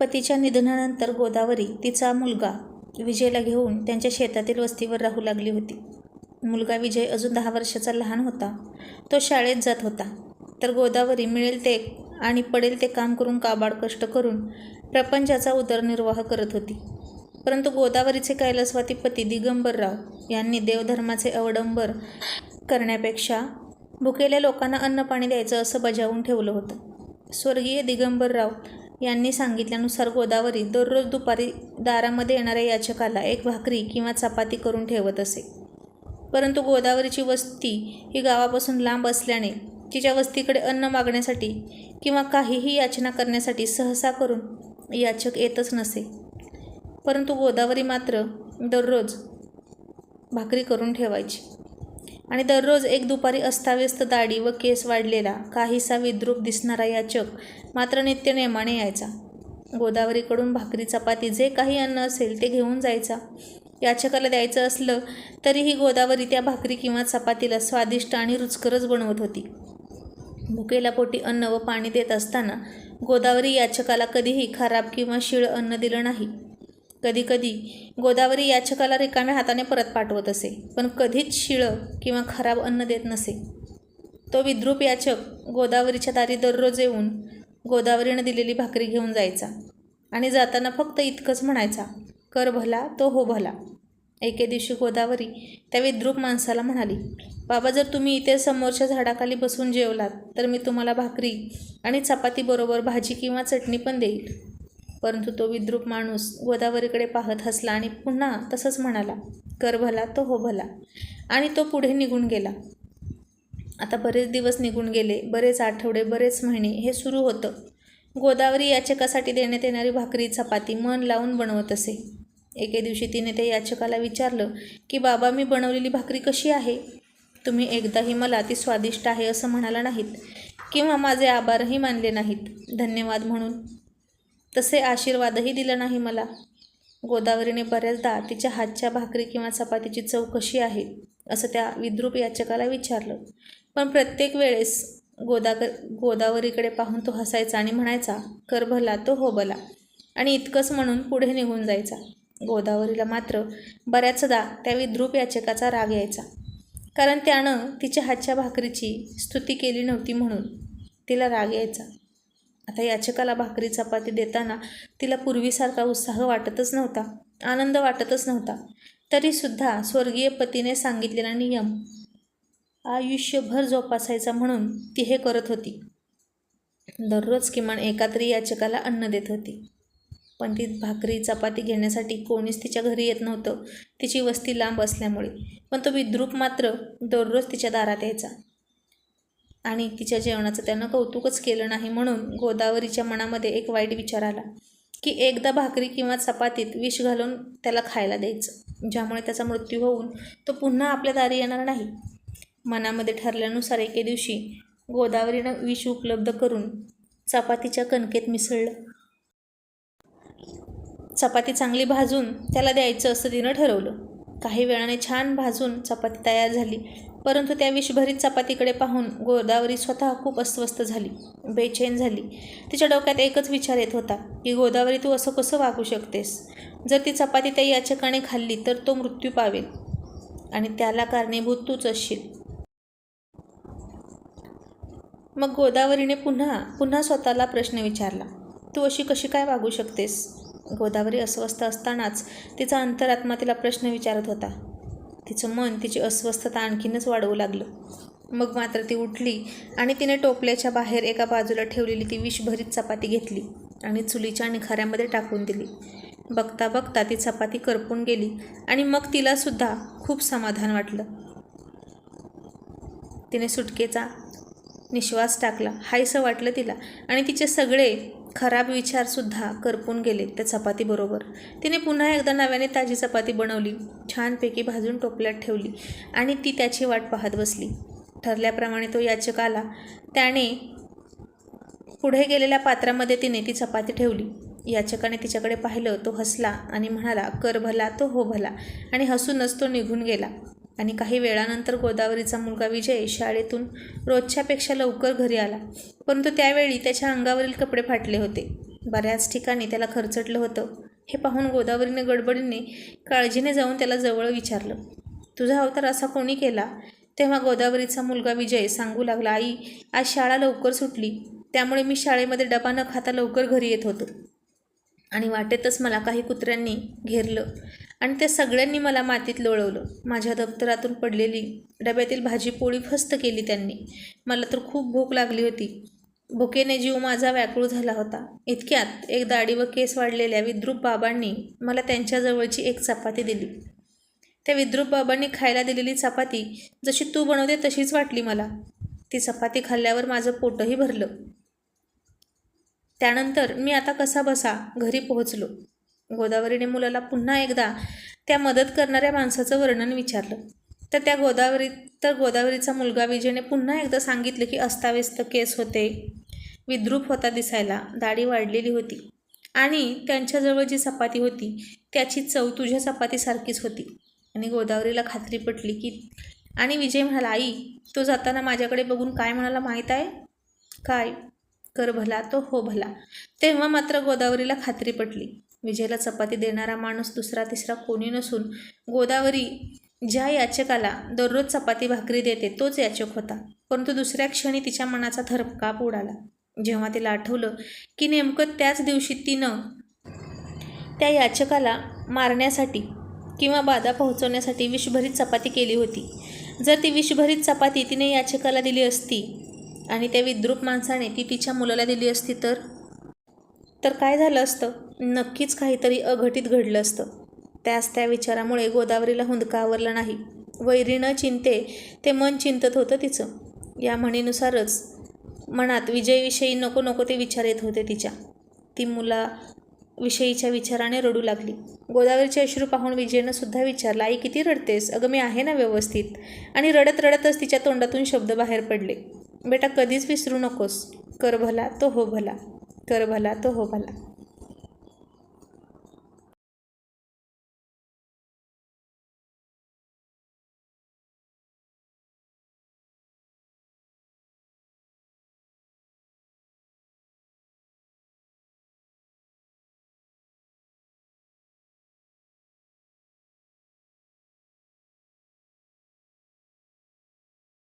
पतीच्या निधनानंतर गोदावरी तिचा मुलगा विजयला घेऊन त्यांच्या शेतातील वस्तीवर राहू लागली होती. मुलगा विजय अजून दहा वर्षाचा लहान होता. तो शाळेत जात होता. तर गोदावरी मिळेल ते आणि पडेल ते काम करून काबाड कष्ट करून प्रपंचाचा उदरनिर्वाह करत होती. परंतु गोदावरीचे कैलासवाती पती दिगंबरराव यांनी देवधर्माचे अवडंबर करण्यापेक्षा भुकेल्या लोकांना अन्न पाणी द्यायचं असं बजावून ठेवलं होतं. स्वर्गीय दिगंबरराव यांनी सांगितल्यानुसार गोदावरी दररोज दुपारी दारामध्ये येणाऱ्या याचकाला एक भाकरी किंवा चपाती करून ठेवत असे. परंतु गोदावरीची वस्ती ही गावापासून लांब असल्याने तिच्या वस्तीकडे अन्न मागण्यासाठी किंवा काहीही याचना करण्यासाठी सहसा करून याचक येतच नसे. परंतु गोदावरी मात्र दररोज भाकरी करून ठेवायची. आणि दररोज एक दुपारी अस्ताव्यस्त दाढी व केस वाढलेला काहीसा विद्रूप दिसणारा याचक मात्र नित्य नेमाने यायचा. गोदावरीकडून भाकरी चपाती जे काही अन्न असेल ते घेऊन जायचा. याचकाला द्यायचं असलं तरीही गोदावरी त्या भाकरी किंवा चपातीला स्वादिष्ट आणि रुचकरच बनवत होती. भुकेला पोटी अन्न व पाणी देत असताना गोदावरी याचकाला कधीही खराब किंवा शिळ अन्न दिलं नाही. कधीकधी गोदावरी याचकाला रिकाम्या हाताने परत पाठवत असे पण कधीच शिळं किंवा खराब अन्न देत नसे. तो विद्रूप याचक गोदावरीच्या दारी दररोज येऊन गोदावरीनं दिलेली भाकरी घेऊन जायचा आणि जाताना फक्त इतकंच म्हणायचा कर भला तो हो भला. एके दिवशी गोदावरी त्या विद्रूप माणसाला म्हणाली बाबा जर तुम्ही इथे समोरच्या झाडाखाली बसून जेवलात तर मी तुम्हाला भाकरी आणि चपातीबरोबर भाजी किंवा चटणी पण देईल. परंतु तो विद्रूप माणूस गोदावरीकडे पाहत हसला आणि पुन्हा तसंच म्हणाला कर भला तो हो भला. आणि तो पुढे निघून गेला. आता बरेच दिवस निघून गेले बरेच आठवडे बरेच महिने हे सुरू होतं. गोदावरी याचकासाठी देण्यात येणारी भाकरी चपाती मन लावून बनवत असे. एके दिवशी तिने त्या याचकाला विचारलं की बाबा मी बनवलेली भाकरी कशी आहे? तुम्ही एकदाही मला ती स्वादिष्ट आहे असं म्हणाला नाहीत किंवा माझे आभारही मानले नाहीत. धन्यवाद म्हणून. तसे आशीर्वादही दिला नाही मला. गोदावरीने बऱ्याचदा तिच्या हातच्या भाकरी किंवा चपातीची चव कशी आहे असं त्या विद्रूप याचकाला विचारलं. पण प्रत्येक वेळेस गोदाकर गोदावरीकडे पाहून तो हसायचा आणि म्हणायचा कर भला तो हो भला आणि इतकंच म्हणून पुढे निघून जायचा. गोदावरीला मात्र बऱ्याचदा त्या विद्रूप याचकाचा राग यायचा. कारण त्यानं तिच्या हातच्या भाकरीची स्तुती केली नव्हती म्हणून तिला राग यायचा. आता याचकाला भाकरी चपाती देताना तिला पूर्वीसारखा उत्साह वाटतच नव्हता आनंद वाटतच नव्हता. तरीसुद्धा स्वर्गीय पतीने सांगितलेला नियम आयुष्यभर जोपासायचा म्हणून ती हे करत होती. दररोज किमान एका तरी याचकाला अन्न देत होती. पण ती भाकरी चपाती घेण्यासाठी कोणीच तिच्या घरी येत नव्हतं. तिची वस्ती लांब असल्यामुळे. पण तो विद्रूप मात्र दररोज तिच्या दारात यायचा. आणि तिच्या जेवणाचं त्यानं कौतुकच केलं नाही म्हणून गोदावरीच्या मनामध्ये एक वाईट विचार आला की एकदा भाकरी किंवा चपातीत विष घालून त्याला खायला द्यायचं ज्यामुळे त्याचा मृत्यू होऊन तो पुन्हा आपल्या दारी येणार नाही. मनामध्ये ठरल्यानुसार एके दिवशी गोदावरीनं विष उपलब्ध करून चपातीच्या कणकेत मिसळलं. चपाती चांगली भाजून त्याला द्यायचं असं तिनं ठरवलं. काही वेळाने छान भाजून चपाती तयार झाली परंतु त्या विषभरीत चपातीकडे पाहून गोदावरी स्वतः खूप अस्वस्थ झाली बेचैन झाली. तिच्या डोक्यात एकच विचार येत होता की गोदावरी तू असं कसं वागू शकतेस? जर ती चपाती त्या याचकाने खाल्ली तर तो मृत्यू पावेल. आणि त्याला कारणीभूत तूच असशील. मग गोदावरीने पुन्हा पुन्हा स्वतःला प्रश्न विचारला तू अशी कशी काय वागू शकतेस? गोदावरी अस्वस्थ असतानाच तिचा अंतरात्मा तिला प्रश्न विचारत होता. तिचं मन तिची अस्वस्थता आणखीनच वाढवू लागलं. मग मात्र ती उठली आणि तिने टोपल्याच्या बाहेर एका बाजूला ठेवलेली ती विषभरीत चपाती घेतली आणि चुलीच्या निखाऱ्यामध्ये टाकून दिली. बघता बघता ती चपाती करपून गेली आणि मग तिलासुद्धा खूप समाधान वाटलं. तिने सुटकेचा निश्वास टाकला. हायसं वाटलं तिला आणि तिचे सगळे खराब विचारसुद्धा करपून गेले त्या चपातीबरोबर तिने पुन्हा एकदा नव्याने ताजी चपाती बनवली छानपैकी भाजून टोपल्यात ठेवली आणि ती त्याची वाट पाहत बसली. ठरल्याप्रमाणे तो याचक आला. त्याने पुढे गेलेल्या पात्रामध्ये तिने ती चपाती ठेवली. याचकाने तिच्याकडे पाहिलं तो हसला आणि म्हणाला कर भला तो हो भला. आणि हसूनच तो निघून गेला. आणि काही वेळानंतर गोदावरीचा मुलगा विजय शाळेतून रोजच्यापेक्षा लवकर घरी आला. परंतु त्यावेळी त्याच्या अंगावरील कपडे फाटले होते. बऱ्याच ठिकाणी त्याला खरचटलं होतं. हे पाहून गोदावरीने गडबडीने काळजीने जाऊन त्याला जवळ विचारलं तुझा अवतार असा कोणी केला? तेव्हा गोदावरीचा मुलगा विजय सांगू लागला आई आज शाळा लवकर सुटली. त्यामुळे मी शाळेमध्ये डबा न खाता लवकर घरी येत होतो. आणि वाटेतच मला काही कुत्र्यांनी घेरलं. आणि त्या सगळ्यांनी मला मातीत लोळवलं. माझ्या दप्तरातून पडलेली डब्यातील भाजी पोळी फस्त केली त्यांनी. मला तर खूप भूक लागली होती. भुकेने जीव माझा व्याकुळ झाला होता. इतक्यात एक दाढी व केस वाढलेल्या विद्रूप बाबांनी मला त्यांच्याजवळची एक चपाती दिली. त्या विद्रूप बाबांनी खायला दिलेली चपाती जशी तू बनवते तशीच वाटली मला. ती चपाती खाल्ल्यावर माझं पोटही भरलं. त्यानंतर मी आता कसा बसा घरी पोहोचलो. गोदावरीने मुलाला पुन्हा एकदा त्या मदत करणाऱ्या माणसाचं वर्णन विचारलं. तर त्या गोदावरी तर गोदावरीचा मुलगा विजयने पुन्हा एकदा सांगितलं की अस्ताव्यस्त केस होते. विद्रूप होता दिसायला. दाढी वाढलेली होती. आणि त्यांच्याजवळ जी चपाती होती त्याची चव तुझ्या चपातीसारखीच होती. आणि गोदावरीला खात्री पटली की आणि विजय म्हणाला आई तो जाताना माझ्याकडे बघून काय म्हणाला माहीत आहे? काय? कर भला तो हो भला. तेव्हा मात्र गोदावरीला खात्री पटली. विजयला चपाती देणारा माणूस दुसरा तिसरा कोणी नसून गोदावरी ज्या याचकाला दररोज चपाती भाकरी देते तोच याचक होता. परंतु दुसऱ्या क्षणी तिच्या मनाचा थरकाप उडाला. जेव्हा तिला आठवलं की नेमकं त्याच दिवशी तिनं त्या याचकाला मारण्यासाठी किंवा बाधा पोहोचवण्यासाठी विषभरीत चपाती केली होती. जर ती विषभरीत चपाती तिने याचकाला दिली असती आणि त्या विद्रूप माणसाने ती तिच्या मुलाला दिली असती तर? तर काय झालं असतं? नक्कीच काहीतरी अघटित घडलं असतं. त्याच त्या विचारामुळे गोदावरीला हुंदका आवरला नाही. वैरी न चिंते ते मन चिंतत होतं तिचं. या म्हणीनुसारच मनात विजयविषयी नको नको ते विचार येत होते तिच्या. ती मुला विषयीच्या विचाराने रडू लागली. गोदावरीचे अश्रू पाहून विजयनं सुद्धा विचारलं आई किती रडतेस? अगं मी आहे ना व्यवस्थित. आणि रडत रडतच तिच्या तोंडातून शब्द बाहेर पडले. बेटा कधीच विसरू नकोस. कर भला तो हो भला. कर भला तो हो भला